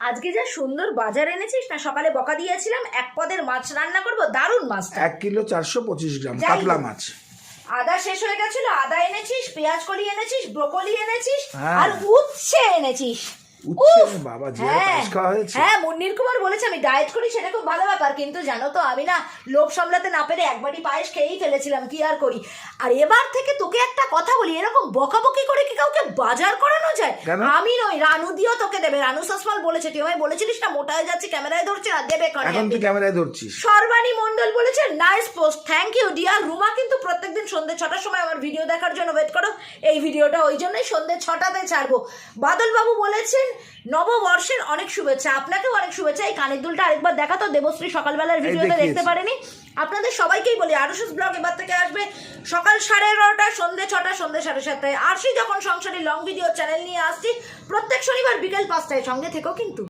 আজকে যা সুন্দর বাজার এনেছিস না সকালে বকা দিয়েছিলাম এক পদের মাছ রান্না করব দারুণ মাছটা এক কিলো চারশো পঁচিশ গ্রাম কাতলা। মাছ। আদা শেষ হয়ে গেছিল আদা এনেছিস পেঁয়াজ কলি এনেছিস ব্রোকলি এনেছিস হ্যাঁ। আর উচ্ছে এনেছিস। বাবা হ্যাঁ। হ্যাঁ মুন্নির কুমার বলেছে আমি ডায়েট করি সেটা খুব ভালো ব্যাপার কিন্তু জানো তো আমি না লোভ সামলাতে না পেরে একবারই পায়েস খেয়েই ফেলেছিলাম কি আর করি? আর এবার থেকে তোকে একটা কথা বলি এরকম বকাবকি বাজার করানো যায়? আমি নই রানু দিও তোকে দেবে। রানু সসমাল বলেছে তুই আমায় বলেছিলিস না? মোটা হয়ে যাচ্ছে ক্যামেরায় ধরছে আর দেবে এখন তুই ক্যামেরায় ধরছিস। সর্বাণী মন্ডল বলেছে nice post thank you dear Ruma কিন্তু প্রত্যেকদিন সন্ধ্যে ছটার সময় আমার ভিডিও দেখার জন্য ওয়েট করো। এই ভিডিওটা ওই জন্যই সন্ধ্যে ছটাতে ছাড়বো। বাদলবাবু বলেছেন নববর্ষের অনেক শুভেচ্ছা। আপনাকেও অনেক শুভেচ্ছা। এই কানের দুলটা আরেকবার দেখা তো দেবশ্রী সকালবেলার ভিডিওতে দেখতে পারেনি। আপনাদের সবাইকেই বলি আরুষস ব্লগ এবার থেকে আসবে সকাল সাড়ে এগারোটা সন্ধ্যে ছটা সন্ধ্যে সাড়ে সাতটায়। আরশি যখন সংসারে লং ভিডিও চ্যানেল নিয়ে আসছি প্রত্যেক শনিবার বিকেল পাঁচটায়। সঙ্গে থেকেও কিন্তু।